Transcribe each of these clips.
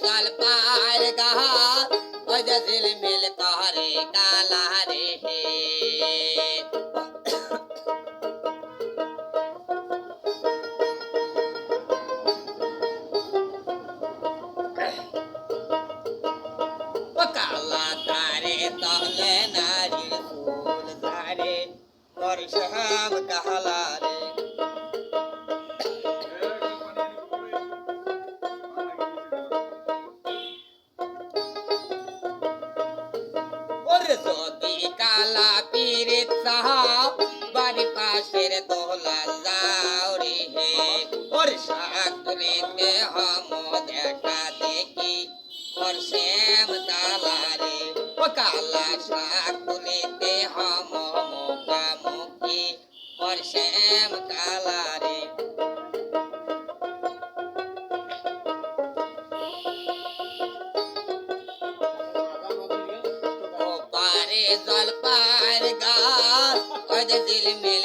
জল পার গাহা ওই যে ঝিলমিল করে কালা রে কালা তারে তলে নারী ফুল ধারে তোর শ্যাম কালা ওরে যদি কালা পীরিত সাহাব বাড়ি পাশের দোলা যাও রে হে ওর শাক তুলিতে হম দেখা দেখি ওর শ্যাম কালা রে ও কালা শাক ও পারে জল পার दिल ওই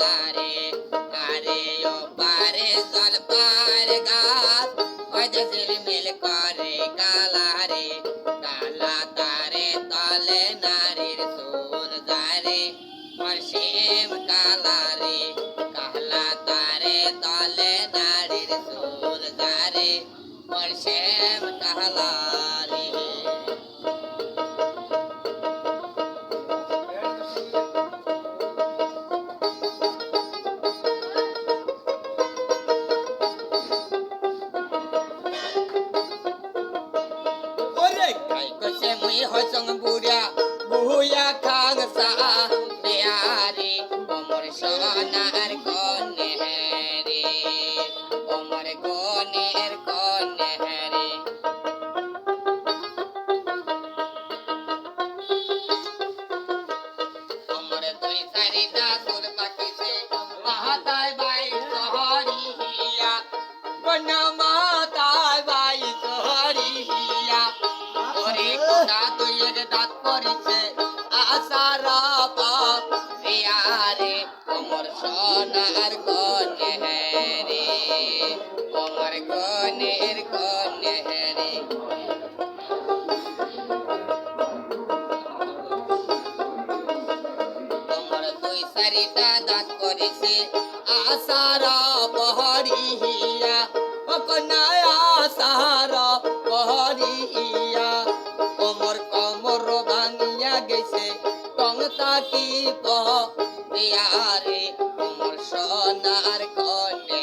কালা রে আরে ও পারে জল পার গাছ। যে ঝিলমিল করে কালা রে কালা তারে তলে নারীর সুর যারে শ্যাম কালা রে কালা তারে তলে নারীর সুর যারে শ্যাম কালা কসে মুই হসং বুড়া বুয়া খাং সা বেয়ারে ওমর সোনার কনে রে ওমর কনের কনে রে ওমর দুই চারি তোমার দুই চারিটা দাঁত করেছে আশার পহরিয়া ও কন্যায় আশার পহরিয়া কি পয়ারে কোমর সোনার কনে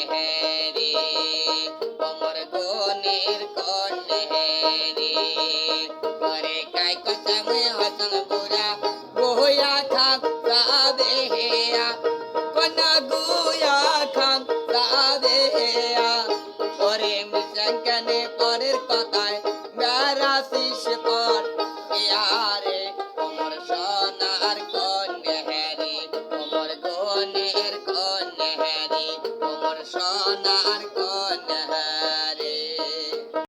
রে কোমর গনের কনে রে করে কাই কচমে হসন বুড়া গোয়া খাম হেয়া। কনা গুয়া খাম সাবে হেয়া। কথায় সোনার কন্যা